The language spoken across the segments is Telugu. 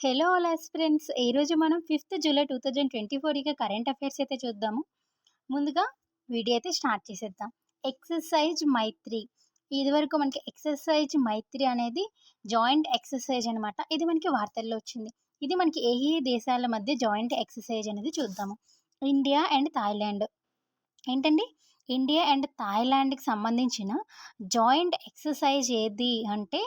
హలో ఆల్ ఫ్రెండ్స్ ఈరోజు మనం fifth July two thousand twenty four ఇక కరెంట్ అఫైర్స్ అయితే చూద్దాము. ముందుగా వీడియో అయితే స్టార్ట్ చేసేద్దాం. ఎక్సర్సైజ్ మైత్రి. ఇది వరకు మనకి ఎక్సర్సైజ్ మైత్రి అనేది జాయింట్ ఎక్సర్సైజ్ అనమాట ఇది మనకి వార్తల్లో వచ్చింది. ఇది మనకి ఏ ఏ దేశాల మధ్య జాయింట్ ఎక్సర్సైజ్ అనేది చూద్దాము. India and Thailand. ఏంటండి? ఇండియా అండ్ థాయిలాండ్కి సంబంధించిన జాయింట్ ఎక్సర్సైజ్ ఏది అంటే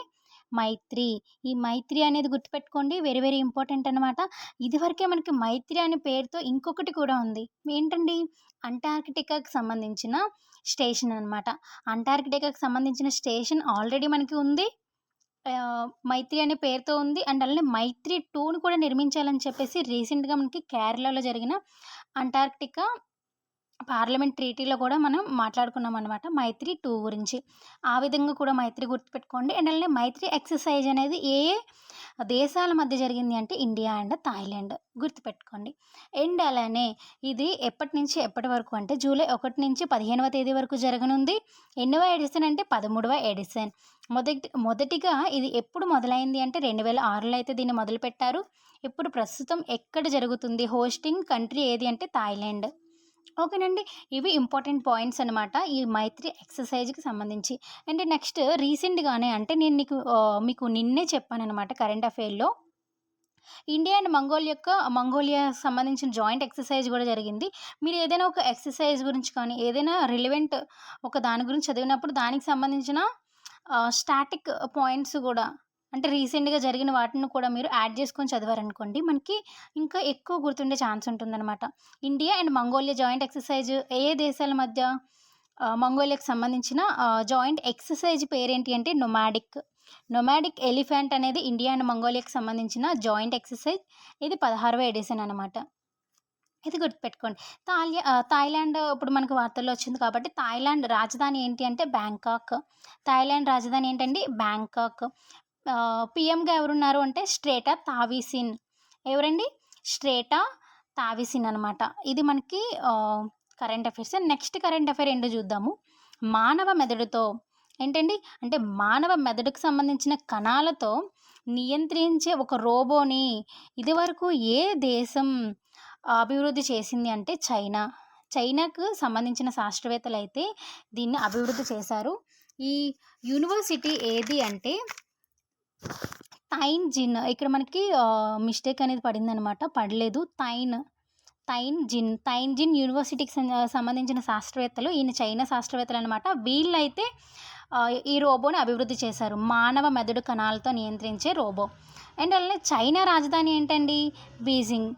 మైత్రి. ఈ మైత్రి అనేది గుర్తుపెట్టుకోండి వెరీ వెరీ ఇంపార్టెంట్ అనమాట ఇదివరకే మనకి మైత్రి అనే పేరుతో ఇంకొకటి కూడా ఉంది. ఏంటండి? అంటార్కిటికాకు సంబంధించిన స్టేషన్ అనమాట అంటార్కిటికాకు సంబంధించిన స్టేషన్ ఆల్రెడీ మనకి ఉంది. మైత్రి అనే పేరుతో ఉంది. అండ్ అలానే మైత్రి టూని కూడా నిర్మించాలని చెప్పేసి రీసెంట్గా మనకి కేరళలో జరిగిన అంటార్కిటికా పార్లమెంట్ ట్రీటీలో కూడా మనం మాట్లాడుకున్నాం అనమాట మైత్రి టూ గురించి. ఆ విధంగా కూడా మైత్రి గుర్తుపెట్టుకోండి. అండ్ అలానే మైత్రి ఎక్సర్సైజ్ అనేది ఏ దేశాల మధ్య జరిగింది అంటే ఇండియా అండ్ థాయిలాండ్ గుర్తుపెట్టుకోండి. అండ్ అలానే ఇది ఎప్పటి నుంచి ఎప్పటి వరకు అంటే జూలై ఒకటి నుంచి పదిహేనవ తేదీ వరకు జరగనుంది. ఎన్నవ ఎడిషన్ అంటే పదమూడవ ఎడిషన్. మొదటి మొదటిగా ఇది ఎప్పుడు మొదలైంది అంటే రెండు వేల ఆరులో అయితే దీన్ని మొదలుపెట్టారు. ఇప్పుడు ప్రస్తుతం ఎక్కడ జరుగుతుంది? హోస్టింగ్ కంట్రీ ఏది అంటే థాయిలాండ్. ఓకేనండి. ఇవి ఇంపార్టెంట్ పాయింట్స్ అనమాట ఈ మైత్రి ఎక్సర్సైజ్కి సంబంధించి. అండ్ నెక్స్ట్ రీసెంట్గానే అంటే నేను నీకు మీకు నిన్నే చెప్పాను అనమాట కరెంట్ అఫైర్లో. ఇండియా అండ్ మంగోల్ యొక్క మంగోలియా సంబంధించిన జాయింట్ ఎక్సర్సైజ్ కూడా జరిగింది. మీరు ఏదైనా ఒక ఎక్సర్సైజ్ గురించి కానీ ఏదైనా రిలవెంట్ ఒక దాని గురించి చదివినప్పుడు దానికి సంబంధించిన స్టాటిక్ పాయింట్స్ కూడా అంటే రీసెంట్గా జరిగిన వాటిని కూడా మీరు యాడ్ చేసుకొని చదివారనుకోండి మనకి ఇంకా ఎక్కువ గుర్తుండే ఛాన్స్ ఉంటుందన్నమాట. India and Mongolia joint exercise ఏ దేశాల మధ్య? మంగోలియాకి సంబంధించిన జాయింట్ ఎక్సర్సైజ్ పేరేంటి అంటే నొమాడిక్. నొమాడిక్ ఎలిఫెంట్ అనేది ఇండియా అండ్ మంగోలియాకి సంబంధించిన జాయింట్ ఎక్సర్సైజ్. ఇది పదహారవ ఎడిషన్ అనమాట ఇది గుర్తుపెట్టుకోండి. థాయ్ థాయిలాండ్ ఇప్పుడు మనకు వార్తల్లో వచ్చింది కాబట్టి థాయిలాండ్ రాజధాని ఏంటి అంటే బ్యాంకాక్. థాయిలాండ్ రాజధాని ఏంటండి? బ్యాంకాక్. పిఎంగా ఎవరున్నారు అంటే స్ట్రేటా తావీసిన్. ఎవరండి? స్ట్రేటా తావీసిన్ అనమాట ఇది మనకి current affairs next current affair ఏంటో చూద్దాము. మానవ మెదడుతో ఏంటండి? అంటే మానవ మెదడుకు సంబంధించిన కణాలతో నియంత్రించే ఒక రోబోని ఇదివరకు ఏ దేశం అభివృద్ధి చేసింది అంటే చైనా. చైనాకు సంబంధించిన శాస్త్రవేత్తలు అయితే దీన్ని అభివృద్ధి చేశారు. ఈ యూనివర్సిటీ ఏది అంటే తైన్ జిన్ ఇక్కడ మనకి మిస్టేక్ అనేది పడింది అనమాట పడలేదు తైన్ తైన్ జిన్ తైన్ జిన్ యూనివర్సిటీకి సంబంధించిన శాస్త్రవేత్తలు ఈయన చైనా శాస్త్రవేత్తలు అనమాట వీళ్ళైతే ఈ రోబోని అభివృద్ధి చేశారు. మానవ మెదడు కణాలతో నియంత్రించే రోబో. అండ్ అలానే చైనా రాజధాని ఏంటండి? బీజింగ్.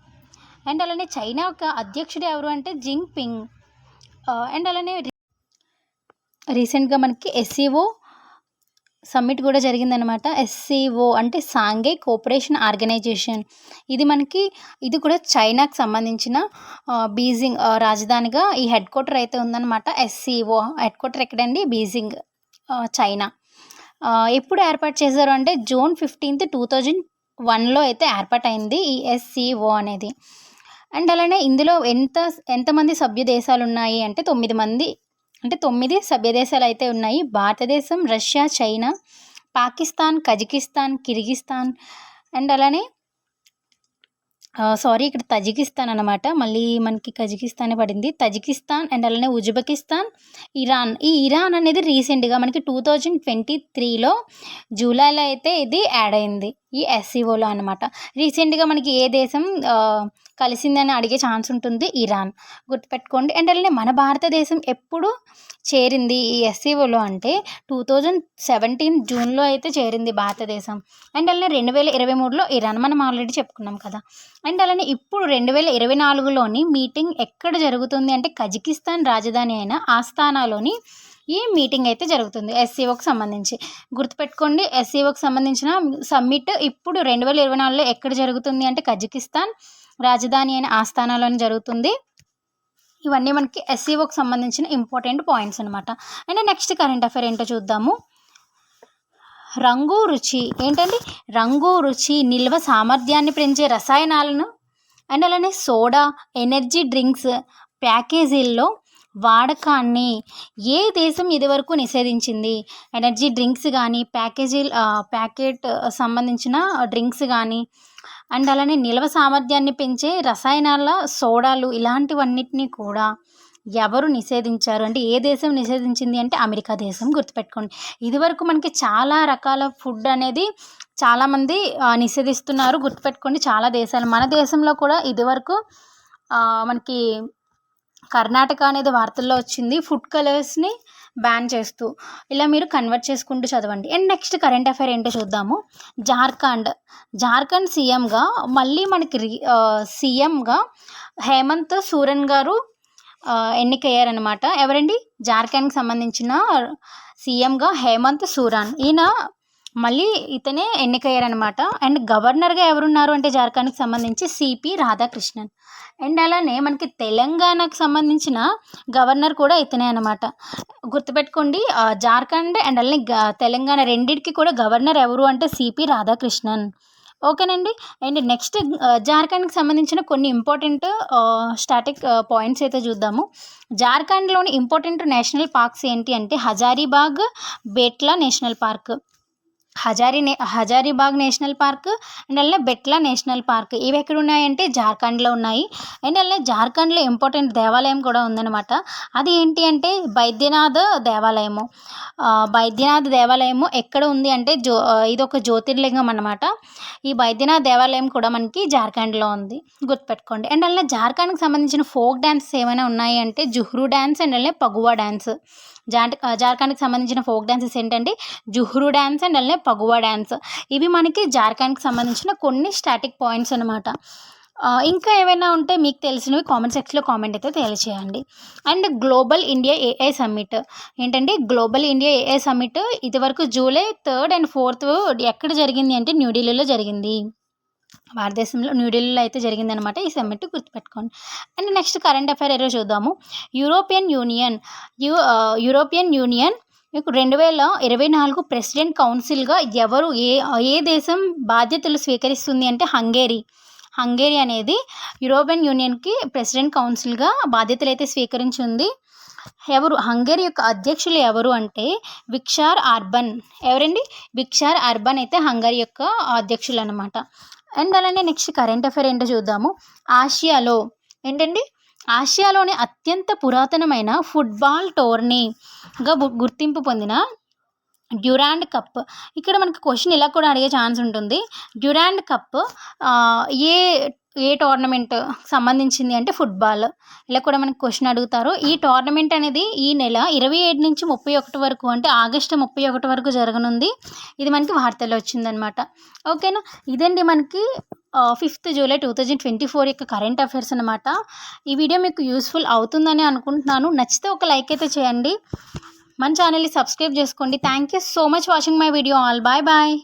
అండ్ అలానే చైనా యొక్క అధ్యక్షుడు ఎవరు అంటే? జింగ్ పింగ్. అండ్ అలానే రీసెంట్గా మనకి ఎస్సీఓ సమ్మిట్ కూడా జరిగిందనమాట ఎస్సీఓ అంటే సాంఘై కోఆపరేషన్ ఆర్గనైజేషన్. ఇది మనకి ఇది కూడా చైనాకు సంబంధించిన బీజింగ్ రాజధానిగా ఈ హెడ్ క్వార్టర్ అయితే ఉందన్నమాట. ఎస్సీఓ హెడ్ క్వార్టర్ ఎక్కడండి? Beijing China. ఎప్పుడు ఏర్పాటు చేశారు అంటే జూన్ ఫిఫ్టీన్త్ టూ థౌజండ్ వన్లో అయితే ఏర్పాటైంది ఈ ఎస్సీఓ అనేది. అండ్ అలానే ఇందులో ఎంత ఎంతమంది సభ్య దేశాలు ఉన్నాయి అంటే తొమ్మిది మంది అంటే తొమ్మిది సభ్య దేశాలు అయితే ఉన్నాయి. భారతదేశం Russia China Pakistan Kazakhstan Kyrgyzstan and అలానే సారీ ఇక్కడ తజికిస్తాన్ అనమాట మళ్ళీ మనకి కజకిస్తానే పడింది. తజికిస్తాన్ అండ్ అలానే ఉజ్బెకిస్తాన్ ఇరాన్. ఈ ఇరాన్ అనేది రీసెంట్గా మనకి టూ థౌజండ్ ట్వంటీ త్రీలో జూలైలో అయితే ఇది యాడ్ అయింది. ఈ ఎస్సీఓలో అనమాట రీసెంట్గా మనకి ఏ దేశం కలిసిందని అడిగే ఛాన్స్ ఉంటుంది ఇరాన్. గుర్తుపెట్టుకోండి అండ్ అలానే మన భారతదేశం ఎప్పుడు చేరింది ఈ ఎస్సీఓలో అంటే టూ థౌజండ్ సెవెంటీన్ జూన్లో అయితే చేరింది భారతదేశం. అండ్ అలానే రెండు వేల ఇరవై మూడులో ఇరాన్ మనం ఆల్రెడీ చెప్పుకున్నాం కదా. అండ్ అలానే ఇప్పుడు రెండు వేల ఇరవై నాలుగులోని మీటింగ్ ఎక్కడ జరుగుతుంది అంటే కజకిస్తాన్ రాజధాని అయిన ఆస్థానాలోని ఈ మీటింగ్ అయితే జరుగుతుంది ఎస్సీఓకి సంబంధించి. గుర్తుపెట్టుకోండి ఎస్సీఓకి సంబంధించిన సమ్మిట్ ఇప్పుడు రెండు వేల ఇరవై నాలుగులో ఎక్కడ జరుగుతుంది అంటే కజకిస్తాన్ రాజధాని అయిన ఆస్థానాలోని జరుగుతుంది. ఇవన్నీ మనకి ఎస్సీఓకి సంబంధించిన ఇంపార్టెంట్ పాయింట్స్ అనమాట అండ్ నెక్స్ట్ కరెంట్ అఫైర్ ఏంటో చూద్దాము. రంగు రుచి. ఏంటండి? రంగు రుచి నిల్వ సామర్థ్యాన్ని పెంచే రసాయనాలను అండ్ అలానే సోడా ఎనర్జీ డ్రింక్స్ ప్యాకేజీల్లో వాడకాన్ని ఏ దేశం ఇదివరకు నిషేధించింది? ఎనర్జీ డ్రింక్స్ కానీ ప్యాకేజీ ప్యాకెట్ సంబంధించిన డ్రింక్స్ కానీ అండ్ అలానే నిల్వ సామర్థ్యాన్ని పెంచే రసాయనాల సోడాలు ఇలాంటివన్నిటిని కూడా ఎవరు నిషేధించారు? అంటే ఏ దేశం నిషేధించింది అంటే అమెరికా దేశం గుర్తుపెట్టుకోండి. ఇదివరకు మనకి చాలా రకాల ఫుడ్ అనేది చాలామంది నిషేధిస్తున్నారు. గుర్తుపెట్టుకోండి చాలా దేశాలు. మన దేశంలో కూడా ఇదివరకు మనకి కర్ణాటక అనేది వార్తల్లో వచ్చింది. ఫుడ్ కలర్స్ని బ్యాన్ చేస్తూ. ఇలా మీరు కన్వర్ట్ చేసుకుంటూ చదవండి. అండ్ నెక్స్ట్ కరెంట్ అఫైర్ ఏంటో చూద్దాము. జార్ఖండ్. జార్ఖండ్ సీఎంగా మళ్ళీ మనకి రీ సీఎంగా హేమంత్ సూరన్ గారు ఎన్నికయ్యారనమాట ఎవరండి? జార్ఖండ్కి సంబంధించిన సీఎంగా హేమంత్ సూరాన్. ఈయన మళ్ళీ ఇతనే ఎన్నికయ్యారనమాట అండ్ గవర్నర్గా ఎవరున్నారు అంటే జార్ఖండ్కి సంబంధించి సిపి రాధాకృష్ణన్. అండ్ అలానే మనకి తెలంగాణకు సంబంధించిన గవర్నర్ కూడా ఇతనే అనమాట గుర్తుపెట్టుకోండి జార్ఖండ్ అండ్ అలానే తెలంగాణ రెండింటికి కూడా గవర్నర్ ఎవరు అంటే సిపి రాధాకృష్ణన్. ఓకేనండి? అండ్ నెక్స్ట్ జార్ఖండ్కి సంబంధించిన కొన్ని ఇంపార్టెంట్ స్టాటిక్ పాయింట్స్ అయితే చూద్దాము. జార్ఖండ్లోని ఇంపార్టెంట్ నేషనల్ పార్క్స్ ఏంటి అంటే హజారీబాగ్ బేట్లా నేషనల్ పార్క్. హజారీ నే హజారీబాగ్ నేషనల్ పార్క్ అండ్ అలానే బెట్లా నేషనల్ పార్క్ ఇవి ఎక్కడ ఉన్నాయంటే జార్ఖండ్లో ఉన్నాయి. అండ్ అలానే జార్ఖండ్లో ఇంపార్టెంట్ దేవాలయం కూడా ఉందన్నమాట. అది ఏంటి అంటే బైద్యనాథ్ దేవాలయము. బైద్యనాథ్ దేవాలయము ఎక్కడ ఉంది అంటే జో ఇది ఒక జ్యోతిర్లింగం అనమాట ఈ బైద్యనాథ్ దేవాలయం కూడా మనకి జార్ఖండ్లో ఉంది. గుర్తుపెట్టుకోండి. అండ్ అలానే జార్ఖండ్కి సంబంధించిన ఫోక్ డ్యాన్సెస్ ఏమైనా ఉన్నాయి అంటే జుహ్రూ డ్యాన్స్ అండ్ అలానే పగువా డ్యాన్స్ జాంట్ జార్ఖండ్కి సంబంధించిన ఫోక్ డ్యాన్సెస్ ఏంటంటే జుహ్రు డ్యాన్స్ అండ్ అలానే పగువా డ్యాన్స్ ఇవి మనకి జార్ఖండ్కి సంబంధించిన కొన్ని స్టాటిక్ పాయింట్స్ అనమాట ఇంకా ఏమైనా ఉంటే మీకు తెలిసినవి కామెంట్ సెక్షన్లో కామెంట్ అయితే తెలియచేయండి. And global India AI summit. ఏంటంటే గ్లోబల్ ఇండియా ఏఐ సమ్మిట్ ఇదివరకు జూలై థర్డ్ అండ్ ఫోర్త్ ఎక్కడ జరిగింది అంటే న్యూఢిల్లీలో జరిగింది. భారతదేశంలో న్యూఢిల్లీలో అయితే జరిగిందనమాట ఈ సమ్మిట్ గుర్తుపెట్టుకోండి. అండ్ నెక్స్ట్ కరెంట్ అఫైర్ ఏదో చూద్దాము. European Union you European Union మీకు రెండు వేల ఇరవై నాలుగు ప్రెసిడెంట్ కౌన్సిల్గా ఎవరు ఏ ఏ దేశం బాధ్యతలు స్వీకరిస్తుంది అంటే హంగేరీ. హంగేరీ అనేది యూరోపియన్ యూనియన్కి ప్రెసిడెంట్ కౌన్సిల్గా బాధ్యతలు అయితే స్వీకరించింది. ఎవరు హంగరీ యొక్క అధ్యక్షులు ఎవరు అంటే విక్షార్ అర్బన్ ఎవరండి? విక్షార్ అర్బన్ అయితే హంగరీ యొక్క అధ్యక్షులు అనమాట అండ్ అలానే నెక్స్ట్ కరెంట్ అఫైర్ ఏంటో చూద్దాము. ఆసియాలో ఏంటండి? ఆసియాలోని అత్యంత పురాతనమైన ఫుట్బాల్ టోర్నీగా గుర్తింపు పొందిన డ్యూరాండ్ కప్ ఇక్కడ మనకి క్వశ్చన్ ఇలా కూడా అడిగే ఛాన్స్ ఉంటుంది. Durand cup A A tournament సంబంధించింది అంటే ఫుట్బాల్. ఇలా కూడా మనకి క్వశ్చన్ అడుగుతారు. ఈ టోర్నమెంట్ అనేది ఈ నెల ఇరవై ఏడు నుంచి ముప్పై ఒకటి వరకు అంటే ఆగస్టు ముప్పై ఒకటి వరకు జరగనుంది. ఇది మనకి వార్తల్లో వచ్చిందనమాట ఓకేనా? ఇదండి మనకి fifth July two thousand twenty four యొక్క కరెంట్ అఫైర్స్ అనమాట ఈ వీడియో మీకు యూస్ఫుల్ అవుతుందని అనుకుంటున్నాను. నచ్చితే ఒక లైక్ అయితే చేయండి. మన ఛానల్ని సబ్స్క్రైబ్ చేసుకోండి. Thank you so much watching my video all bye bye